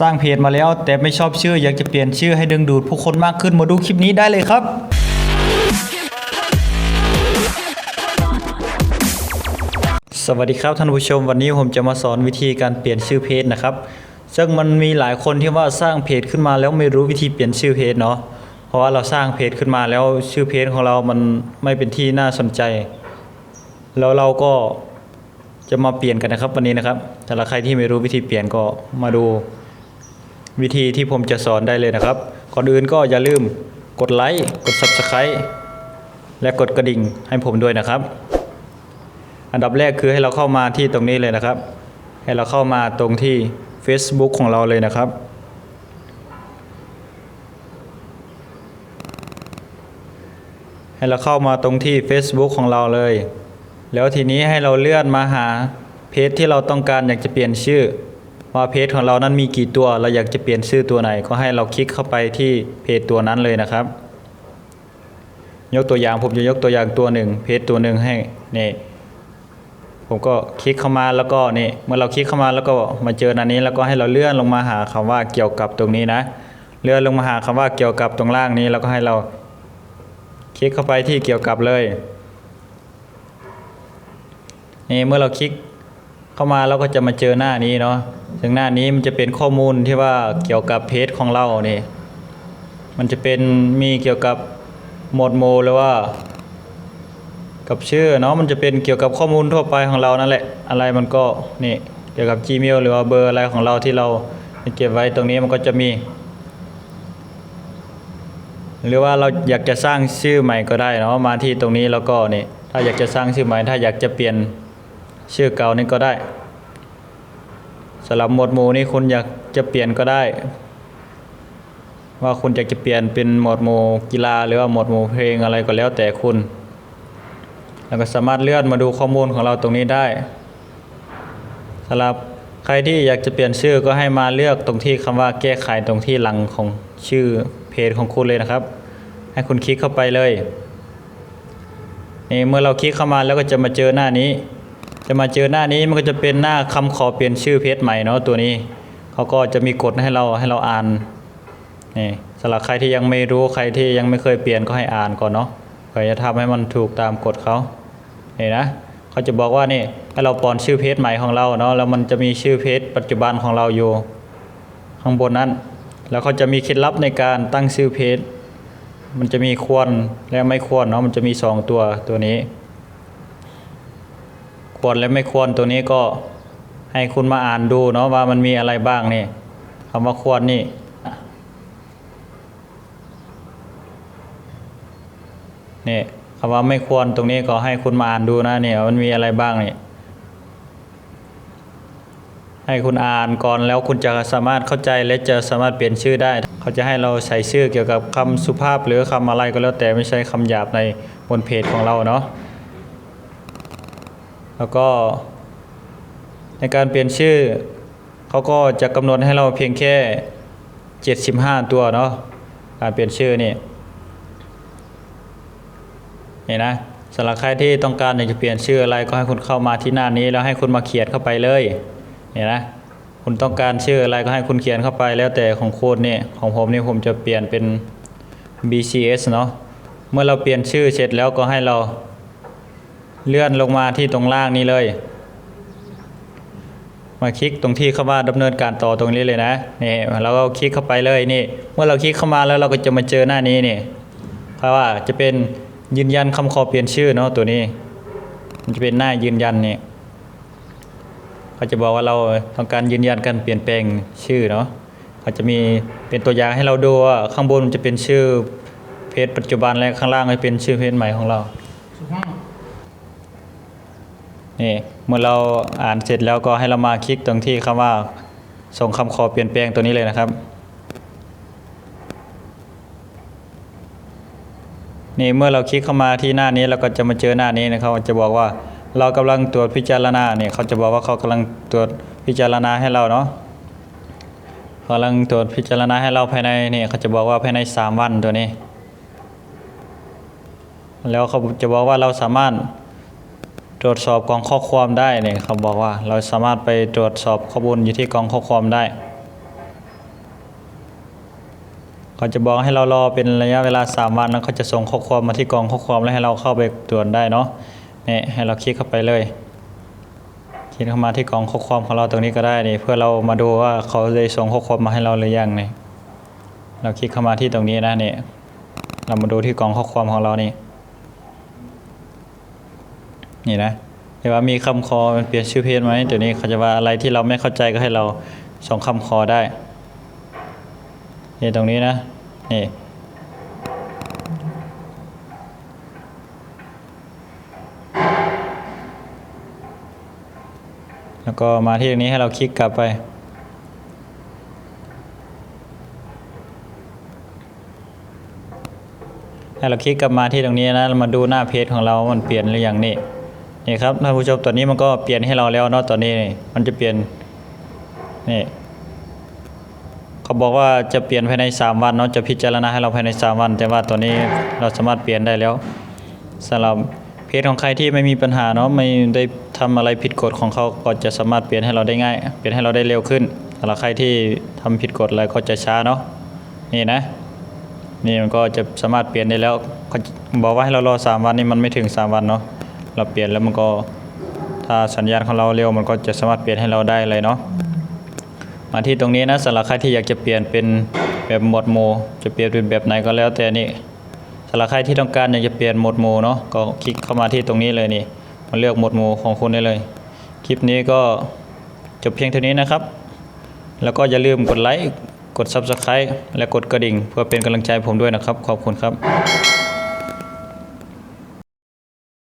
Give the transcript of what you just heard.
สร้างเพจมาแล้ว แต่ไม่ชอบชื่ออยากจะเปลี่ยนชื่อให้ดึงดูดผู้คนมากขึ้นมาดูคลิปนี้ได้เลยครับ สวัสดีครับท่านผู้ชมวันนี้ผมจะมาสอนวิธีการเปลี่ยนชื่อเพจนะครับ ซึ่งมันมีหลายคนที่ว่าสร้างเพจขึ้นมาแล้วไม่รู้วิธีเปลี่ยนชื่อเพจเนาะเพราะว่าเราสร้างเพจขึ้นมาแล้วชื่อเพจของเรามันไม่เป็นที่น่าสนใจ แล้วเราก็จะมาเปลี่ยนกันนะครับวันนี้นะครับ แต่ละใครที่ไม่รู้วิธีเปลี่ยนก็มาดู วิธีที่ผมจะสอนได้เลยนะครับ ก่อนอื่นก็อย่าลืมกดไลค์ กด Subscribe และกดกระดิ่งให้ผมด้วยนะครับ อันดับแรกคือให้เราเข้ามาที่ตรงนี้เลยนะครับ ให้เราเข้ามาตรงที่ Facebook ของเราเลยนะครับ ให้เราเข้ามาตรงที่ Facebook ของเราเลย แล้วทีนี้ให้เราเลื่อนมาหาเพจที่เราต้องการอยากจะเปลี่ยนชื่อ ว่าเพจของเรานั้นมีกี่ตัว เราอยากจะเปลี่ยนชื่อตัวไหน ก็ให้เราคลิกเข้าไปที่เพจตัวนั้นเลยนะครับ ยกตัวอย่างผมจะยกตัวอย่างตัวหนึ่งเพจตัวหนึ่งให้นี่ผมก็คลิกเข้ามาแล้วก็นี่เมื่อเราคลิกเข้ามาแล้วก็มาเจออันนี้ แล้วก็ให้เราเลื่อนลงมาหาคำว่าเกี่ยวกับตรงนี้นะ เลื่อนลงมาหาคำว่าเกี่ยวกับตรงล่างนี้ แล้วก็ให้เราคลิกเข้าไปที่เกี่ยวกับเลยนี่เมื่อเราคลิก เข้ามาเราก็จะมาเจอหน้านี้เนาะถึงหน้านี้มันจะเป็นข้อมูลที่ว่าเกี่ยวกับเพจของเรานี่มันจะเป็นมีเกี่ยวกับหมวดหมู่หรือว่า กับชื่อเนาะมันจะเป็นเกี่ยวกับข้อมูลทั่วไปของเรานั่นแหละ อะไรมันก็นี่เกี่ยวกับ Gmail หรือว่าเบอร์อะไรของเราที่เราเก็บไว้ตรงนี้มันก็จะมี หรือว่าเราอยากจะสร้างชื่อใหม่ก็ได้เนาะมาที่ตรงนี้แล้วก็นี่ถ้าอยากจะสร้างชื่อใหม่ ถ้าอยากจะเปลี่ยน ชื่อเก่านี่ก็ได้สำหรับหมวดหมู่นี่คุณอยากจะเปลี่ยนก็ได้ ว่าคุณอยากจะเปลี่ยนเป็นหมวดหมู่กีฬาหรือว่าหมวดหมู่เพลงอะไรก็แล้วแต่คุณ แล้วก็สามารถเลื่อนมาดูข้อมูลของเราตรงนี้ได้สำหรับใครที่อยากจะเปลี่ยนชื่อก็ให้มาเลือกตรงที่คำว่าแก้ไขตรงที่หลังของชื่อเพจของคุณเลยนะครับ ให้คุณคลิกเข้าไปเลยนี่เมื่อเราคลิกเข้ามาแล้วก็จะมาเจอหน้านี้ จะมาเจอหน้านี้มันก็จะเป็นหน้าคำขอเปลี่ยนชื่อเพจใหม่เนาะตัวนี้เขาก็จะมีกฎให้เราให้เราอ่านนี่สำหรับใครที่ยังไม่รู้ใครที่ยังไม่เคยเปลี่ยนก็ให้อ่านก่อนเนาะเพื่อจะทำให้มันถูกตามกฎเขาเนี่นะเขาจะบอกว่านี่ให้เราปอนชื่อเพจใหม่ของเราเนาะแล้วมันจะมีชื่อเพจปัจจุบันของเราอยู่ ข้างบนนั้น แล้วเขาจะมีเคล็ดลับในการตั้งชื่อเพจมันจะมีควรและไม่ควรเนาะมันจะมีสองตัวตัวนี้ ควรและไม่ควรตัวนี้ก็ให้คุณมาอ่านดูเนาะว่ามันมีอะไรบ้างนี่คำว่าควรนี่นี่คำว่าไม่ควรตรงนี้ก็ให้คุณมาอ่านดูนะเนี่ยมันมีอะไรบ้างนี่ให้คุณอ่านก่อนแล้วคุณจะสามารถเข้าใจและจะสามารถเปลี่ยนชื่อได้ เขาจะให้เราใส่ชื่อเกี่ยวกับคำสุภาพหรือคำอะไรก็แล้วแต่ไม่ใช่คำหยาบในบนเพจของเราเนาะ แล้วก็ ในการเปลี่ยนชื่อเขาก็จะกำหนดให้เราเพียงแค่ 75 ตัวเนาะการเปลี่ยนชื่อนี่นี่นะสำหรับใครที่ต้องการอยากจะเปลี่ยนชื่ออะไรก็ให้คุณเข้ามาที่หน้านี้แล้วให้คุณมาเขียนเข้าไปเลยนี่นะคุณต้องการชื่ออะไรก็ให้คุณเขียนเข้าไปแล้วแต่ของโคุณนี่ของผมนี่ผมจะเปลี่ยนเป็น BCS เนาะเมื่อเราเปลี่ยนชื่อเสร็จแล้วก็ให้เรา เลื่อนลงมาที่ตรงล่างนี้เลย มาคลิกตรงที่เข้ามาดำเนินการต่อตรงนี้เลยนะนี่เราก็คลิกเข้าไปเลยนี่ เมื่อเราคลิกเข้ามาแล้วเราก็จะมาเจอหน้านี้นี่เพราะว่าจะเป็นยืนยันคำขอเปลี่ยนชื่อเนาะตัวนี้ มันจะเป็นหน้ายืนยันนี่เขาจะบอกว่าเราต้องการยืนยันการเปลี่ยนแปลงชื่อเนาะเขาจะมีเป็นตัวอย่างให้เราดูว่าข้างบนมันจะเป็นชื่อเพจปัจจุบันและข้างล่างจะเป็นชื่อเพจใหม่ของเรา นี่เมื่อเราอ่านเสร็จแล้วก็ให้เรามาคลิกตรงที่คำว่า ส่งคำขอเปลี่ยนแปลงตัวนี้เลยนะครับ นี่เมื่อเราคลิกเข้ามาที่หน้านี้เราก็จะมาเจอหน้านี้นะครับจะบอกว่าเรากำลังตรวจพิจารณาเนี่ยเขาจะบอกว่าเขากำลังตรวจพิจารณาให้เราเนาะกำลังตรวจพิจารณาให้เราภายในนี่เขาจะบอกว่าภายในสามวันตัวนี้ แล้วเขาจะบอกว่าเราสามารถ ตรวจสอบกองข้อความได้เนี่ยเขาบอกว่าเราสามารถไปตรวจสอบข้อมูลอยู่ที่กองข้อความได้เขาจะบอกให้เรารอเป็นระยะเวลา 3 วันแล้วเขาจะส่งข้อความมาที่กองข้อความแล้วให้เราเข้าไปตรวจได้เนาะนี่ให้เราคลิกเข้าไปเลยคลิกเข้ามาที่กองข้อความของเราตรงนี้ก็ได้นี่เพื่อเรามาดูว่าเขาได้ส่งข้อความมาให้เราหรือยังนี่เราคลิกเข้ามาที่ตรงนี้นะนี่เรามาดูที่กองข้อความของเรานี่ นี่นะเห็นว่ามีคำคอเปลี่ยนชื่อเพจไหมเดี๋ยวนี้เขาจะว่าอะไรที่เราไม่เข้าใจก็ให้เราส่งคำคอได้นี่ตรงนี้นะนี่แล้วก็มาที่ตรงนี้ให้เราคลิกกลับไป ให้เราคลิกกลับมาที่ตรงนี้นะ เรามาดูหน้าเพจของเรา มันเปลี่ยนหรือยังนี่ นี่ครับท่านผู้ชมตอนนี้มันก็เปลี่ยนให้เราแล้วเนาะตอนนี้มันจะเปลี่ยนนี่เขาบอกว่าจะเปลี่ยนภายใน 3 วันเนาะจะพิจารณาให้เราภายใน 3 วัน แต่ว่าตอนนี้เราสามารถเปลี่ยนได้แล้วสำหรับเพจของใครที่ไม่มีปัญหาเนาะไม่ได้ทำอะไรผิดกฎของเขาก็จะสามารถเปลี่ยนให้เราได้ง่าย เปลี่ยนให้เราได้เร็วขึ้นสำหรับใครที่ทำผิดกฎอะไรก็จะช้าเนาะนี่นะนี่มันก็จะสามารถเปลี่ยนได้แล้วเขาบอกว่าให้เรารอ 3 วันนี่มันไม่ถึง 3 วันเนาะ เราเปลี่ยนแล้วมันก็ถ้าสัญญาณของเราเร็วมันก็จะสามารถเปลี่ยนให้เราได้เลยเนาะมาที่ตรงนี้นะสำหรับใครที่อยากจะเปลี่ยนเป็นแบบหมวดหมู่จะเปลี่ยนเป็นแบบไหนก็แล้วแต่นี่สำหรับใครที่ต้องการอยากจะเปลี่ยนหมวดหมู่เนาะก็คลิกเข้ามาที่ตรงนี้เลยนี่มาเลือกหมวดหมู่ของคุณได้เลย คลิปนี้ก็จบเพียงเท่านี้นะครับ แล้วก็อย่าลืมกดไลค์กด Subscribe และกดกระดิ่ง เพื่อเป็นกำลังใจผมด้วยนะครับ ขอบคุณครับ